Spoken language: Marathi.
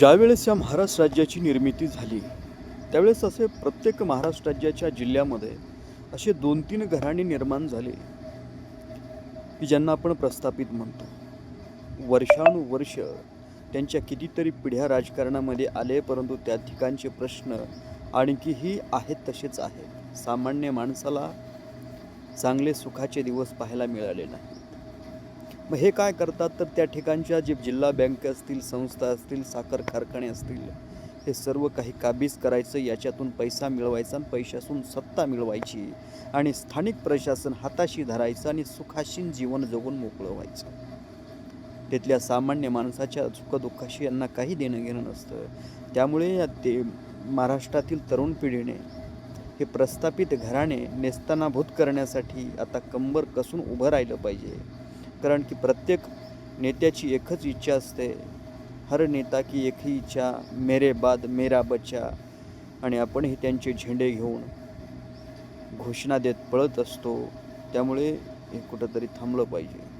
ज्यावेळेस या महाराष्ट्र राज्याची निर्मिती झाली त्यावेळेस असे प्रत्येक महाराष्ट्र राज्याच्या जिल्ह्यामध्ये असे दोन तीन घराणे निर्माण झाले की ज्यांना आपण प्रस्थापित म्हणतो. वर्षानुवर्ष त्यांच्या कितीतरी पिढ्या राजकारणामध्ये आले परंतु त्या ठिकाणचे प्रश्न आणखीही आहेत तसेच आहेत. सामान्य माणसाला चांगले सुखाचे दिवस पाहायला मिळाले नाही मग हे काय करतात? तर त्या ठिकाणच्या जे जिल्हा बँक असतील संस्था असतील साखर कारखाने असतील हे सर्व काही काबीज करायचं याच्यातून पैसा मिळवायचा आणि पैशातून सत्ता मिळवायची. आणि स्थानिक प्रशासन हाताशी धरायचं आणि सुखाशीन जीवन जगून मोकळं व्हायचं. तिथल्या सामान्य माणसाच्या सुखदुःखाशी यांना काही देणं घेणं नसतं. त्यामुळे ते महाराष्ट्रातील तरुण पिढीने हे प्रस्थापित घराणे नेस्तानाभूत करण्यासाठी आता कंबर कसून उभं राहिलं पाहिजे. कारण की प्रत्येक नेत्याची एकच इच्छा असते. हर नेता की एक ही इच्छा मेरे बाद मेरा बच्चा आणि आपणही त्यांचे झेंडे घेऊन घोषणा देत पळत असतो. त्यामुळे हे कुठंतरी थांबलं पाहिजे.